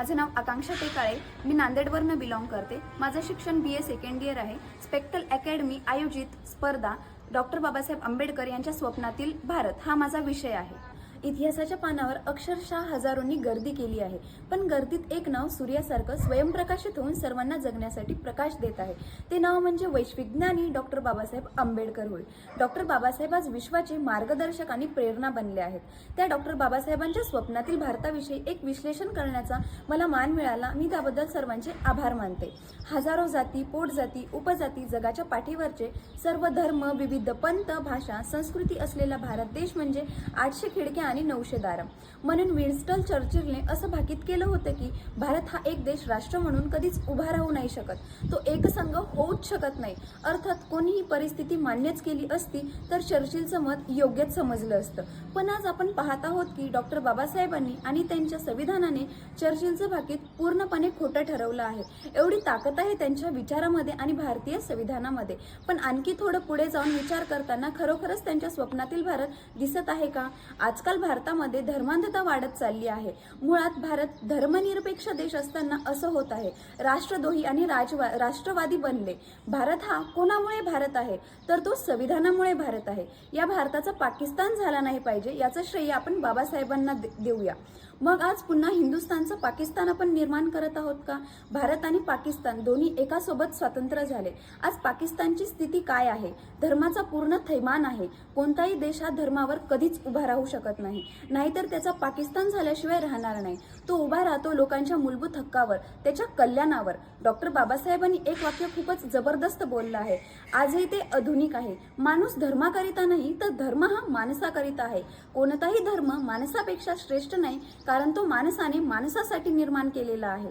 माझे नाव आकांक्षा टेकाळे. मी नांदेडवरनं बिलॉंग करते. माझं शिक्षण बी ए सेकंड इयर आहे. स्पेक्टल अकॅडमी आयोजित स्पर्धा डॉक्टर बाबासाहेब आंबेडकर यांच्या स्वप्नातील भारत हा माझा विषय आहे. इतिहासाच्या पानावर अक्षरशः हजारोंनी गर्दी केली आहे. पण गर्दीत एक नाव सूर्यासारखं स्वयंप्रकाशित होऊन सर्वांना जगण्यासाठी प्रकाश देत आहे. ते नाव म्हणजे वैश्विज्ञानी डॉक्टर बाबासाहेब आंबेडकर होय. डॉक्टर बाबासाहेब आज विश्वाचे मार्गदर्शक आणि प्रेरणा बनले आहेत. त्या डॉक्टर बाबासाहेबांच्या स्वप्नातील भारताविषयी एक विश्लेषण करण्याचा मला मान मिळाला. मी त्याबद्दल सर्वांचे आभार मानते. हजारो जाती पोटजाती उपजाती जगाच्या पाठीवरचे सर्व धर्म विविध पंत भाषा संस्कृती असलेला भारत देश म्हणजे आठशे खिडक्या आणि नऊशे दारम म्हणून विन्स्टन चर्चिलने असं भाकीत केलं होतं की भारत हा एक देश राष्ट्र म्हणून कधीच उभा राहू नाही शकत. तो एकसंघ होऊच शकत नाही. अर्थात कोणीही परिस्थिती मान्यच केली असती तर चर्चिलचं मत योग्यच समजलं असतं. पण आज आपण पाहत आहोत की डॉक्टर बाबासाहेबांनी आणि त्यांच्या संविधानाने चर्चिलचं भाकीत पूर्णपणे खोटं ठरवलं आहे. एवढी ताकद आहे त्यांच्या विचारामध्ये आणि भारतीय संविधानामध्ये. पण आणखी थोडं पुढे जाऊन विचार करताना खरोखरच त्यांच्या स्वप्नातील भारत दिसत आहे का? आजकाल भारतामध्ये धर्मांधता वाढत चालली आहे. मुळात भारत धर्मनिरपेक्ष देश असताना असं होत आहे. राष्ट्रद्रोही आणि राजवा राष्ट्रवादी बनले. भारत हा कोणामुळे भारत आहे? तर तो संविधानामुळे भारत आहे. या भारताचा पाकिस्तान झाला नाही पाहिजे याचं श्रेय आपण बाबासाहेबांना दे- देऊया. मग आज पुन्हा हिंदुस्थानचं पाकिस्तान आपण निर्माण करत आहोत का? भारत आणि पाकिस्तान दोन्ही एकासोबत स्वतंत्र झाले. आज पाकिस्तानची स्थिती काय आहे? धर्माचा पूर्ण थैमान आहे. कोणताही देश हा धर्मावर कधीच उभा राहू शकत नाही. नाहीतर त्याचा पाकिस्तान झाल्याशिवाय राहणार नाही. तो उभा राहतो लोकांच्या मूलभूत हक्कावर त्याच्या कल्याणावर. डॉक्टर बाबासाहेबांनी एक वाक्य खूपच जबरदस्त बोललं आहे. आजही ते आधुनिक आहे. माणूस धर्माकरिता नाही तर धर्म हा माणसाकरिता आहे. कोणताही धर्म माणसापेक्षा श्रेष्ठ नाही कारण तो माणसाने माणसासाठी निर्माण केलेला आहे.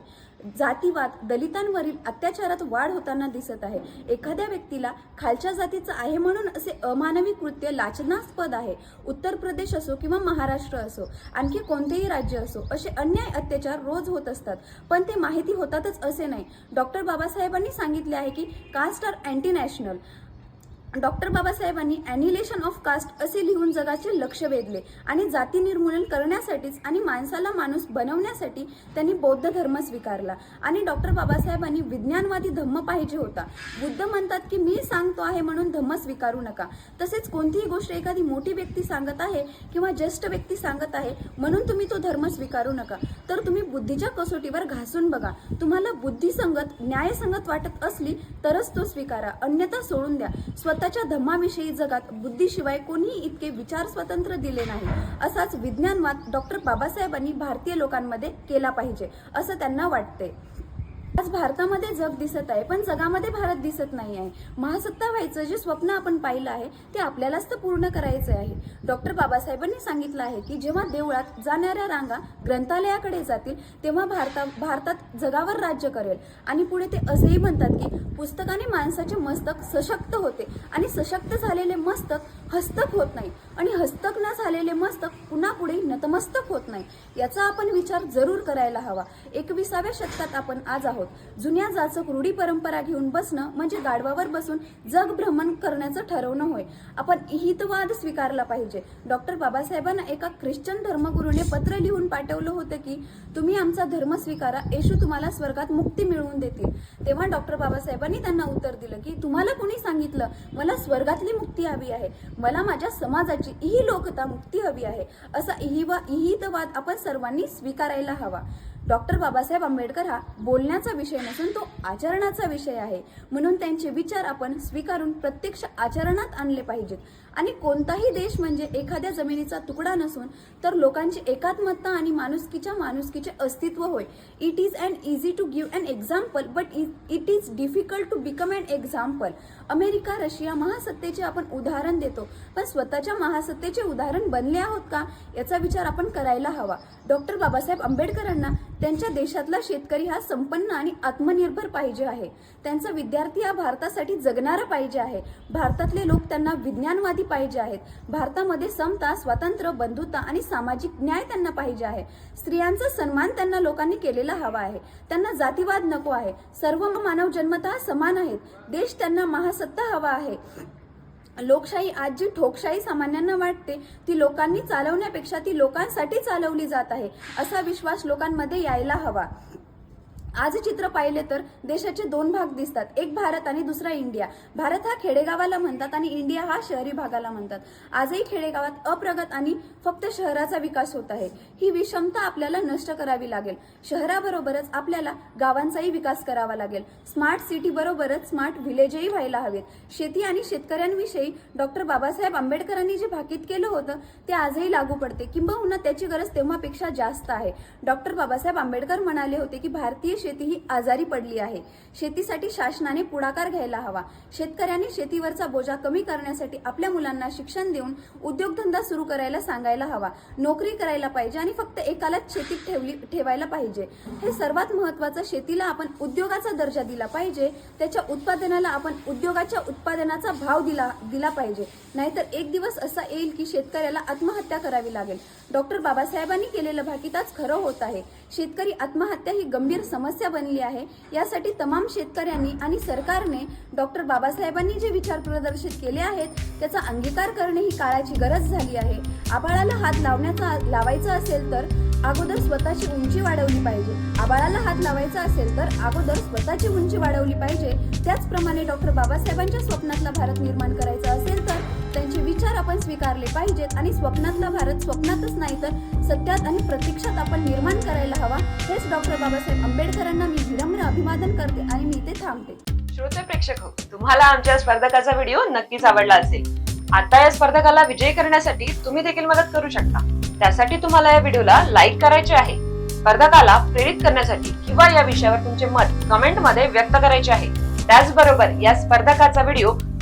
जातीवाद दलितांवरील अत्याचारात वाढ होताना दिसत आहे. एखाद्या व्यक्तीला खालच्या जातीचं आहे म्हणून असे अमानवी कृत्य लाचनास्पद आहे. उत्तर प्रदेश असो किंवा महाराष्ट्र असो आणखी कोणतेही राज्य असो असे अन्याय अत्याचार रोज होत असतात. पण ते माहिती होतातच असे नाही. डॉक्टर बाबासाहेबांनी सांगितले आहे की caste are anti national doctor बाबासाहेबांनी अॅनिलेशन ऑफ कास्ट असे लिहून जगाचे लक्ष वेधले आणि जाती निर्मूलन करण्यासाठीच आणि माणसाला माणूस बनवण्यासाठी त्यांनी बौद्ध धर्म स्वीकारला. आणि डॉक्टर बाबासाहेबांनी विज्ञानवादी धम्म पाहिजे होता. बुद्ध म्हणतात की मी सांगतो आहे म्हणून धम्म स्वीकारू नका. तसेच कोणतीही गोष्ट एखादी मोठी व्यक्ती सांगत आहे किंवा ज्येष्ठ व्यक्ती सांगत आहे म्हणून तुम्ही तो धर्म स्वीकारू नका. तर तुम्ही बुद्धीच्या कसोटीवर घासून बघा. तुम्हाला बुद्धिसंगत न्यायसंगत वाटत असली तरच तो स्वीकारा. अन्यथा सोडून द्या. स्वतः स्वतःच्या धम्माविषयी जगात बुद्धीशिवाय कोणीही इतके विचार स्वतंत्र दिले नाही. असाच विज्ञानवाद डॉक्टर बाबासाहेबांनी भारतीय लोकांमध्ये केला पाहिजे असं त्यांना वाटते. आज भारतामध्ये जग दिसत आहे पण जगामध्ये भारत दिसत नाही आहे. महासत्ता व्हायचं जे स्वप्न आपण पाहिलं आहे ते आपल्यालाच तर पूर्ण करायचं आहे. डॉक्टर बाबासाहेबांनी सांगितलं आहे की जेव्हा देवळात जाणाऱ्या रांगा ग्रंथालयाकडे जातील तेव्हा भारता भारतात जगावर राज्य करेल. आणि पुढे ते असेही म्हणतात की पुस्तकाने माणसाचे मस्तक सशक्त होते. आणि सशक्त झालेले मस्तक हस्तक होत नाही. आणि हस्तक न झालेले मस्तक पुन्हा पुढे नतमस्तक होत नाही. याचा आपण विचार जरूर करायला हवा. एकविसाव्या शतकात आपण आज आहोत. जुन्या जाचक रूढी परंपरा घेऊन बसणं म्हणजे गाडवावर बसून जग भ्रमण करण्याचं ठरवणं होय. आपण हितवाद स्वीकारला पाहिजे. डॉक्टर बाबासाहेबांना एका ख्रिश्चन धर्मगुरूने पत्र लिहून पाठवलं होतं की तुम्ही आमचा धर्म स्वीकारा. येशू तुम्हाला स्वर्गात मुक्ती मिळवून देतील. तेव्हा डॉक्टर बाबासाहेबांनी त्यांना उत्तर दिलं की तुम्हाला कोणी सांगितलं? मला स्वर्गातली मुक्ती हवी आहे. मला माझ्या समाजाची इही लोकता मुक्ती हवी आहे. असा इहिवा इहितवाद आपण सर्वांनी स्वीकारायला हवा. डॉक्टर बाबासाहेब आंबेडकर हा बोलण्याचा विषय नसून तो आचरणाचा विषय आहे. म्हणून त्यांचे विचार आपण स्वीकारून प्रत्यक्ष आचरणात आणले पाहिजेत. आणि कोणताही देश म्हणजे एखाद्या जमिनीचा तुकडा नसून तर लोकांची एकात्मता आणि माणुसकीच्या माणुसकीचे अस्तित्व होय. It is and easy to give an example but it is difficult to become and example America Russia महासत्तेचे आपण उदाहरण देतो. पण स्वतःच्या महासत्तेचे उदाहरण बनले आहोत का? याचा विचार आपण करायला हवा. डॉक्टर बाबासाहेब आंबेडकरांना त्यांच्या देशातला शेतकरी हा संपन्न आणि आत्मनिर्भर पाहिजे आहे. त्यांचा विद्यार्थी हा भारतासाठी जगणारा पाहिजे आहे. भारतातले लोक त्यांना विज्ञानवादी पाहिजे आहेत. भारतामध्ये समता स्वातंत्र्य बंधुता आणि सामाजिक न्याय त्यांना पाहिजे आहे. स्त्रियांचा सन्मान त्यांना लोकांनी केलेला हवा आहे. त्यांना जातीवाद नको आहे. सर्व मानव जन्मतः समान आहेत. देश त्यांना महासत्ता हवा आहे. लोकशाही आज जी ठोकशाही सामान्यांना वाटते ती लोकांनी चालवण्यापेक्षा ती लोकांसाठी चालवली जात आहे असा विश्वास लोकांमध्ये यायला हवा. आज चित्र पाहिले तर देशाचे दोन भाग दिसतात. एक भारत आणि दुसरा इंडिया. भारत हा खेडेगावाला म्हणतात आणि इंडिया हा शहरी भागाला म्हणतात. आजही खेडेगावात अप्रगत आणि फक्त शहराचा विकास होत आहे. ही विषमता आपल्याला नष्ट करावी लागेल. शहराबरोबरच आपल्याला गावांचाही विकास करावा लागेल. स्मार्ट सिटी बरोबरच स्मार्ट व्हिलेजही व्हायला हवेत. शेती आणि शेतकऱ्यांविषयी डॉक्टर बाबासाहेब आंबेडकरांनी जे भाकीत केलं होतं ते आजही लागू पडते. किंबहुना त्याची गरज तेव्हापेक्षा जास्त आहे. डॉक्टर बाबासाहेब आंबेडकर म्हणाले होते की भारतीय शेती ही आजारी पडली आहे. शेतीसाठी शासनाने पुढाकार घ्यायला हवा. शेतकऱ्यांनी शेतीवरचा बोजा कमी करण्यासाठी आपल्या मुलांना शिक्षण देऊन उद्योगधंदा सुरू करायला सांगायला हवा. नोकरी करायला पाहिजे आणि फक्त एकालाच शेतीत ठेवली ठेवायला पाहिजे. हे सर्वात महत्वाचं शेतीला आपण उद्योगाचा दर्जा दिला पाहिजे. त्याच्या उत्पादनाला आपण उद्योगाच्या उत्पादनाचा भाव दिला दिला पाहिजे. नाहीतर एक दिवस असा येईल की शेतकऱ्याला आत्महत्या करावी लागेल. डॉक्टर बाबासाहेबांनी केलेलं भाकीताच खरं होत आहे. शेतकरी आत्महत्या ही गंभीर समस्या समस्या बनली आहे. यासाठी तमाम शेतकऱ्यांनी आणि सरकारने डॉक्टर बाबासाहेबांनी जे विचार प्रदर्शित केले आहेत त्याचा अंगीकार करणे ही काळाची गरज झाली आहे. आबाळाला हात लावण्याचा लावायचा असेल तर अगोदर स्वतःची उंची वाढवली पाहिजे. आबाळाला हात लावायचा असेल तर अगोदर स्वतःची उंची वाढवली पाहिजे. त्याचप्रमाणे डॉक्टर बाबासाहेबांच्या स्वप्नातला भारत निर्माण करायचा असेल तर त्यांचे विचार आपण स्वीकारले पाहिजेत आणि स्वप्नातला भारत स्वप्नातच नाही तर सत्यात आणि प्रत्यक्षात आपण निर्माण करायला हवा हेच डॉक्टर बाबासाहेब आंबेडकरांना मी विनम्र अभिवादन करते आणि मी इथे थांबते. श्रोते प्रेक्षक हो तुम्हाला आमच्या स्पर्धकाचा व्हिडिओ नक्कीच आवडला असेल. आता या स्पर्धकाला विजयी करण्यासाठी तुम्ही देखील मदत करू शकता. त्यासाठी तुम्हाला या व्हिडिओला लाईक करायचे आहे. स्पर्धकाला प्रेरित करण्यासाठी किंवा या विषयावर तुमचे मत कमेंटमध्ये व्यक्त करायचे आहे. त्याचबरोबर या स्पर्धकाचा व्हिडिओ